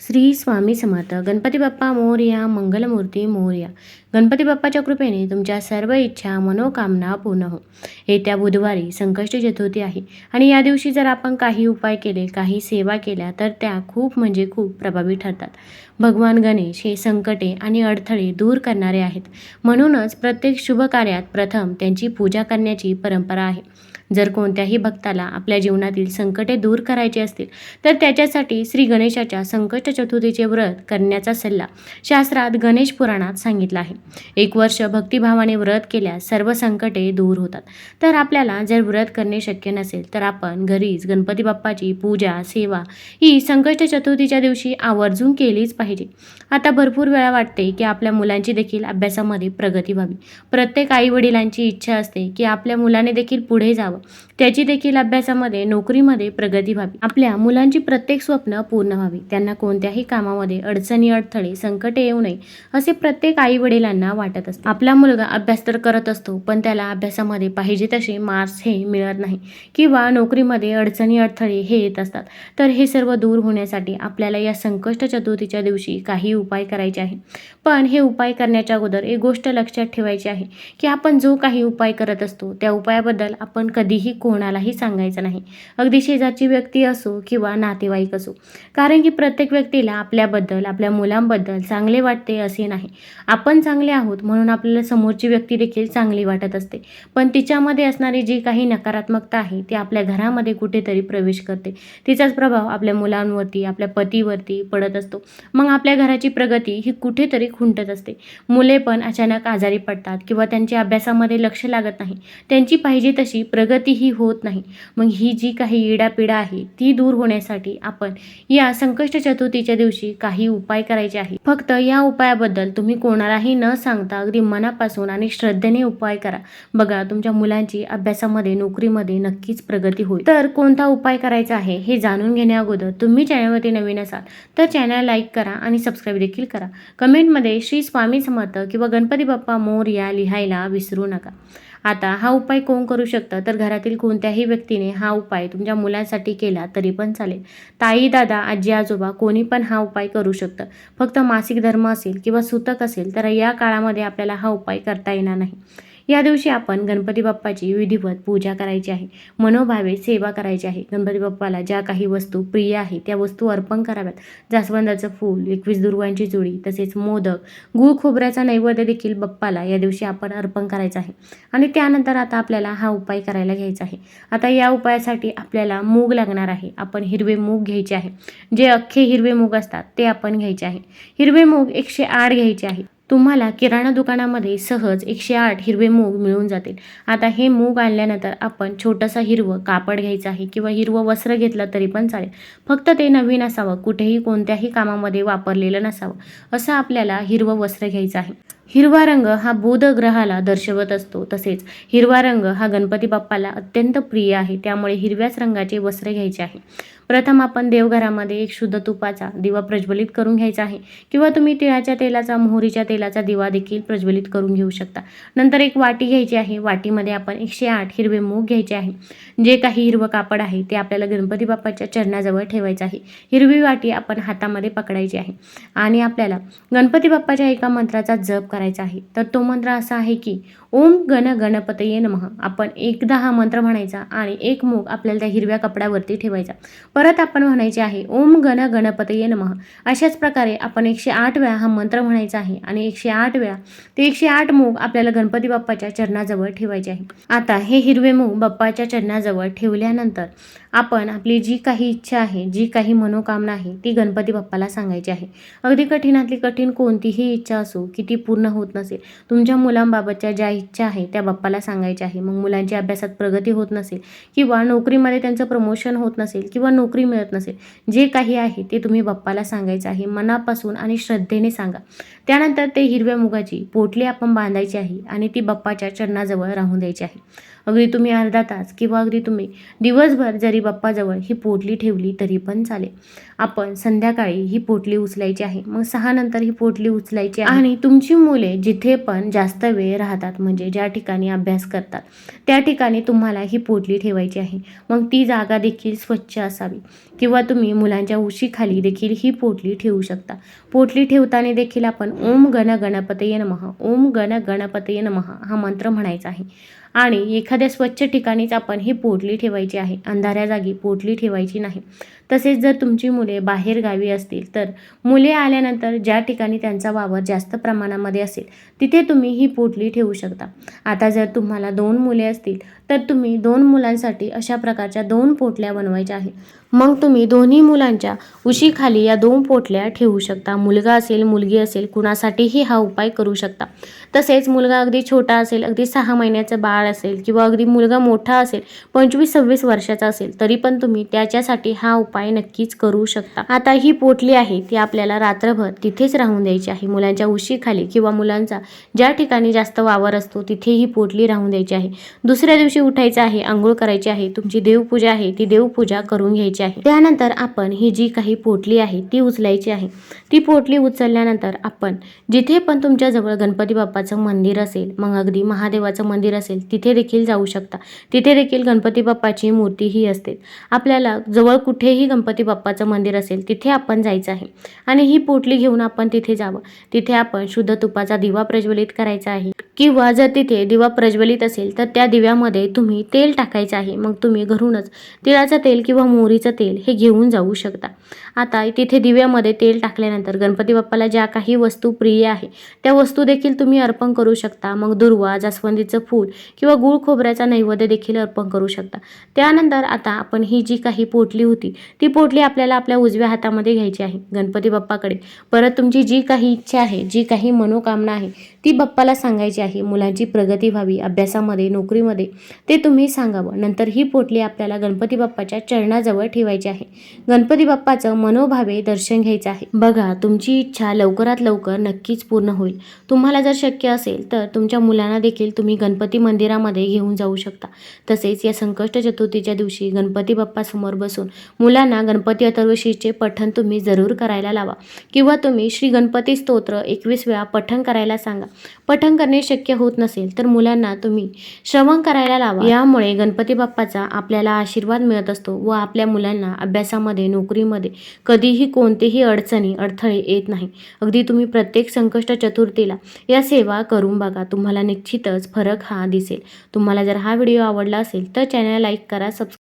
श्री स्वामी समर्थ. गणपती बाप्पा मोर्या मंगलमूर्ती मोर्या. गणपती बाप्पाच्या कृपेने तुमच्या सर्व इच्छा मनोकामना पूर्ण हो. येत्या बुधवारी संकष्टी चतुर्थी आहे आणि या दिवशी जर आपण काही उपाय केले काही सेवा केल्या तर त्या खूप म्हणजे खूप प्रभावी ठरतात. भगवान गणेश हे संकटे आणि अडथळे दूर करणारे आहेत. म्हणूनच प्रत्येक शुभ कार्यात प्रथम त्यांची पूजा करण्याची परंपरा आहे. जर कोणत्याही भक्ताला आपल्या जीवनातील संकटे दूर करायची असतील तर त्याच्यासाठी श्री गणेशाच्या संकट चतुर्थीचे व्रत करण्याचा सल्ला शास्त्रात गणेश पुराणात सांगितला आहे. एक वर्ष भक्तिभावाने व्रत केल्यास सर्व संकटे दूर होतात. तर आपल्याला जर व्रत करणे शक्य नसेल तर आपण घरीच गणपती बाप्पाची पूजा सेवा ही संकष्ट चतुर्थीच्या दिवशी आवर्जून केलीच पाहिजे. आता भरपूर वेळा वाटते की आपल्या मुलांची देखील अभ्यासामध्ये प्रगती व्हावी. प्रत्येक आई वडिलांची इच्छा असते की आपल्या मुलाने देखील पुढे जावं. त्याची देखील अभ्यासामध्ये नोकरीमध्ये प्रगती व्हावी. आपल्या मुलांची प्रत्येक स्वप्न पूर्ण व्हावी. त्यांना कोणत्याही कामामध्ये अडचणी अडथळे संकटे येऊ नये असे प्रत्येक आई वडिलांना वाटत असते. आपला मुलगा अभ्यास तर करत असतो पण त्याला अभ्यासामध्ये पाहिजे तसे मार्क्स हे मिळत नाही किंवा नोकरीमध्ये अडचणी अडथळे हे येत असतात. तर हे सर्व दूर होण्यासाठी आपल्याला या संकष्ट चतुर्थीच्या दिवशी काही उपाय करायचे आहे पण हे उपाय करण्याच्या अगोदर एक गोष्ट लक्षात ठेवायची आहे की आपण जो काही उपाय करत असतो त्या उपायाबद्दल आपण कधी कधीही कोणालाही सांगायचं नाही. अगदी शेजारची व्यक्ती असो किंवा नातेवाईक असो. कारण की प्रत्येक व्यक्तीला आपल्याबद्दल आपल्या मुलांबद्दल चांगले वाटते असे नाही. आपण चांगले आहोत म्हणून आपल्याला समोरची व्यक्ती देखील चांगली वाटत असते. पण तिच्यामध्ये असणारी जी काही नकारात्मकता आहे ती आपल्या घरामध्ये कुठेतरी प्रवेश करते. तिचाच प्रभाव आपल्या मुलांवरती आपल्या पतीवरती पडत असतो. मग आपल्या घराची प्रगती ही कुठेतरी खुंटत असते. मुले पण अचानक आजारी पडतात किंवा त्यांच्या अभ्यासामध्ये लक्ष लागत नाही. त्यांची पाहिजे तशी प्रगती प्रगतीही होत नाही. मग ही जी काही इडापिडा आहे ती दूर होण्यासाठी आपण या संकष्ट चतुर्थीच्या दिवशी काही उपाय करायचे आहे फक्त या उपायाबद्दल तुम्ही कोणालाही न सांगता अगदी मनापासून आणि श्रद्धेने उपाय करा. बघा तुमच्या मुलांची अभ्यासामध्ये नोकरीमध्ये नक्कीच प्रगती होईल. तर कोणता उपाय करायचा आहे हे जाणून घेण्या अगोदर तुम्ही चॅनलवरती नवीन असाल तर चॅनल लाईक करा आणि सबस्क्राईब देखील करा. कमेंटमध्ये श्री स्वामी समर्थ किंवा गणपती बाप्पा मोर या लिहायला विसरू नका. आता हा उपाय कोण करू शकतं? तर घरातील कोणत्याही व्यक्तीने हा उपाय तुमच्या मुलांसाठी केला तरी पण चालेल. ताई दादा आजी आजोबा कोणी पण हा उपाय करू शकतं. फक्त मासिक धर्म असेल किंवा सुतक असेल तर या काळामध्ये आपल्याला हा उपाय करता येणार नाही. या दिवशी आपण गणपती बाप्पाची विधिवत पूजा करायची आहे. मनोभावे सेवा करायची आहे. गणपती बाप्पाला ज्या काही वस्तू प्रिय आहे त्या वस्तू अर्पण कराव्यात. जास्वंदाचं फूल एकवीस दुर्वांची जुडी तसेच मोदक गुळ खोबऱ्याचा नैवेद्य देखील बाप्पाला या दिवशी आपण अर्पण करायचं आहे. आणि त्यानंतर आता आपल्याला हा उपाय करायला घ्यायचा आहे. आता या उपायासाठी आपल्याला मूग लागणार आहे. आपण हिरवे मूग घ्यायचे आहे. जे अख्खे हिरवे मूग असतात ते आपण घ्यायचे आहे. हिरवे मूग एकशे आठ घ्यायचे आहे. तुम्हाला किराणा दुकानामध्ये सहज एकशे आठ हिरवे मूग मिळून जातील. आता हे मूग आणल्यानंतर आपण छोटंसं हिरवं कापड घ्यायचं आहे किंवा हिरवं वस्त्र घेतलं तरी पण चालेल. फक्त ते नवीन असावं कुठेही कोणत्याही कामामध्ये वापरलेलं नसावं असं आपल्याला हिरवं वस्त्र घ्यायचं आहे. हिरवा रंग हा बुध ग्रहाला दर्शवत असतो तसेच हिरवा रंग हा गणपती बाप्पाला अत्यंत प्रिय आहे त्यामुळे हिरव्याच रंगाचे वस्त्र घ्यायचे आहे. प्रथम आपण देवघरामध्ये एक शुद्ध तुपाचा दिवा प्रज्वलित करून घ्यायचा आहे. किंवा तुम्ही तिळाच्या तेलाचा मोहरीच्या तेलाचा दिवा देखील प्रज्वलित करून घेऊ शकता. नंतर एक वाटी घ्यायची आहे. वाटीमध्ये आपण एकशे आठ हिरवे मूग घ्यायचे आहे. जे काही हिरवं कापड आहे ते आपल्याला गणपती बाप्पाच्या चरणाजवळ ठेवायचं आहे. हिरवी वाटी आपण हातामध्ये पकडायची आहे. आणि आपल्याला गणपती बाप्पाच्या एका मंत्राचा जप करायचा आहे. तर तो मंत्र असा आहे की ओम गण गणपतये नमः. आपण एकदा हा मंत्र म्हणायचा आणि एक मूग आपल्याला त्या हिरव्या कपड्यावरती ठेवायचा. परत आपण म्हणायचे आहे ओम गण गणपतये नमः. अशाच प्रकारे आपण एकशे आठ वेळा हा मंत्र म्हणायचा आहे आणि एकशे आठ वेळा ते एकशे आठ मूग आपल्याला गणपती बाप्पाच्या चरणाजवळ ठेवायचे आहे. आता हे हिरवे मूग बाप्पाच्या चरणाजवळ ठेवल्यानंतर आपण आपली जी काही इच्छा आहे जी काही मनोकामना आहे ती गणपती बाप्पाला सांगायची आहे. अगदी कठीणातली कठीण कोणतीही इच्छा असो की ती पूर्ण होत नसेल तुमच्या मुलांबाबतच्या ज्या इच्छा आहे त्या बाप्पाला सांगायच्या आहे. मग मुलांची अभ्यासात प्रगती होत नसेल किंवा नोकरीमध्ये त्यांचं प्रमोशन होत नसेल किंवा नोकरी मिळत नसेल. जे काही आहे ते तुम्ही बाप्पाला सांगायचं आहे मनापासून आणि श्रद्धेने सांगा. त्यानंतर ते हिरव्या मुगाची पोटली आपण बांधायची आहे आणि ती बाप्पाच्या चरणाजवळ राहून द्यायची आहे. अगदी तुम्ही अर्धा तास किंवा अगदी तुम्ही दिवसभर जरी बाप्पाजवळ ही पोटली ठेवली तरी पण चालेल. आपण संध्याकाळी ही पोटली उचलायची आहे. मग सहा नंतर ही पोटली उचलायची आहे. आणि तुमची मुले जिथे पण जास्त वेळ राहतात म्हणजे ज्या ठिकाणी अभ्यास करतात त्या ठिकाणी तुम्हाला ही पोटली ठेवायची आहे. मग ती जागा देखील स्वच्छ असावी. किंवा तुम्ही मुलांच्या उशीखाली देखील ही पोटली ठेवू शकता. पोटली ठेवताना देखील आपण ओम गण गणपतये नमः ओम गण गणपतये नमः हा मंत्र म्हणायचा आहे. आणि एखाद्या स्वच्छ ठिकाणीच आपण ही पोटली ठेवायची आहे. अंधाऱ्या जागी पोटली ठेवायची नाही. तसेच जर तुमची मुले बाहेर गावी असतील तर मुले आल्यानंतर ज्या ठिकाणी त्यांचा वावर जास्त प्रमाणामध्ये असेल तिथे तुम्ही ही पोटली ठेवू शकता. आता जर तुम्हाला दोन मुले असतील तर तुम्ही दोन मुलांसाठी अशा प्रकारच्या दोन पोटल्या बनवायच्या आहे मग तुम्ही दोन्ही मुलांच्या उशीखाली या दोन पोटल्या ठेवू शकता. मुलगा असेल मुलगी असेल कुणासाठीही हा उपाय करू शकता. तसेच मुलगा अगदी छोटा असेल अगदी सहा महिन्याचं बाळ असेल किंवा अगदी मुलगा मोठा असेल पंचवीस सव्वीस वर्षाचा असेल तरी पण तुम्ही त्याच्यासाठी हा उपाय उपाय नक्कीच करू शकता. आता ही पोटली आहे ती आपल्याला रात्रभर तिथेच राहून द्यायची आहे. मुलांच्या उशीखाली किंवा मुलांचा ज्या ठिकाणी जास्त वावर असतो तिथे ही पोटली राहून द्यायची आहे. दुसऱ्या दिवशी उठायचं आहे आंघोळ करायची आहे तुमची देवपूजा आहे ती देवपूजा करून घ्यायची आहे. त्यानंतर आपण ही जी काही पोटली आहे ती उचलायची आहे. ती पोटली उचलल्यानंतर आपण जिथे पण तुमच्याजवळ गणपती बाप्पाचं मंदिर असेल मग अगदी महादेवाचं मंदिर असेल तिथे देखील जाऊ शकता. तिथे देखील गणपती बाप्पाची मूर्तीही असते. आपल्याला जवळ कुठेही गणपती बाप्पाचं मंदिर असेल तिथे आपण जायचं आहे. आणि ही पोटली घेऊन आपण तिथे जावं. तिथे आपण शुद्ध तुपाचा दिवा प्रज्वलित करायचा आहे. किंवा जर तिथे दिवा प्रज्वलित असेल तर त्या दिव्यामध्ये तुम्ही तेल टाकायचं आहे. मग तुम्ही घरूनच तिळाचं तेल किंवा मोहरीचं तेल हे घेऊन जाऊ शकता. आता तिथे दिव्यामध्ये तेल टाकल्यानंतर गणपती बाप्पाला ज्या काही वस्तू प्रिय आहे त्या वस्तू देखील तुम्ही अर्पण करू शकता. मग दुर्वा जास्वंदीचं फूल किंवा गुळ खोबऱ्याचा नैवेद्य देखील अर्पण करू शकता. त्यानंतर आता आपण ही जी काही पोटली होती ती पोटली आपल्याला आपल्या उजव्या हातामध्ये घ्यायची आहे. गणपती बाप्पाकडे परत तुमची जी काही इच्छा आहे जी काही मनोकामना आहे ती बाप्पाला सांगायची आहे. मुलांची प्रगती व्हावी अभ्यासामध्ये नोकरीमध्ये ते तुम्ही सांगावं. नंतर ही पोटली आपल्याला गणपती बाप्पाच्या चरणाजवळ ठेवायची आहे. गणपती बाप्पा देवाचं मनोभावे दर्शन घ्यायचं आहे. बघा तुमची इच्छा लवकरात लवकर नक्कीच पूर्ण होईल. तुम्हाला जर शक्य असेल तर तुमच्या मुलांना देखील तुम्ही गणपती मंदिरामध्ये घेऊन जाऊ शकता. तसेच या संकष्ट चतुर्थीच्या दिवशी गणपती बाप्पासमोर बसून मुलांना गणपती अथर्वशीचे पठण तुम्ही जरूर करायला लावा. किंवा तुम्ही श्री गणपती स्तोत्र एकवीस वेळा पठण करायला सांगा. पठण करणे शक्य होत नसेल तर मुलांना तुम्ही श्रवण करायला लावा. यामुळे गणपती बाप्पाचा आपल्याला आशीर्वाद मिळत असतो व आपल्या मुलांना अभ्यासामध्ये नोकरीमध्ये कधीही कोणतेही अडचणी अडथळे येत नाही. अगदी तुम्ही प्रत्येक संकष्ट चतुर्थीला या सेवा करून बघा. तुम्हाला निश्चितच फरक हा दिसेल. तुम्हाला जर हा व्हिडिओ आवडला असेल तर चॅनल लाईक करा सबस्क्राईब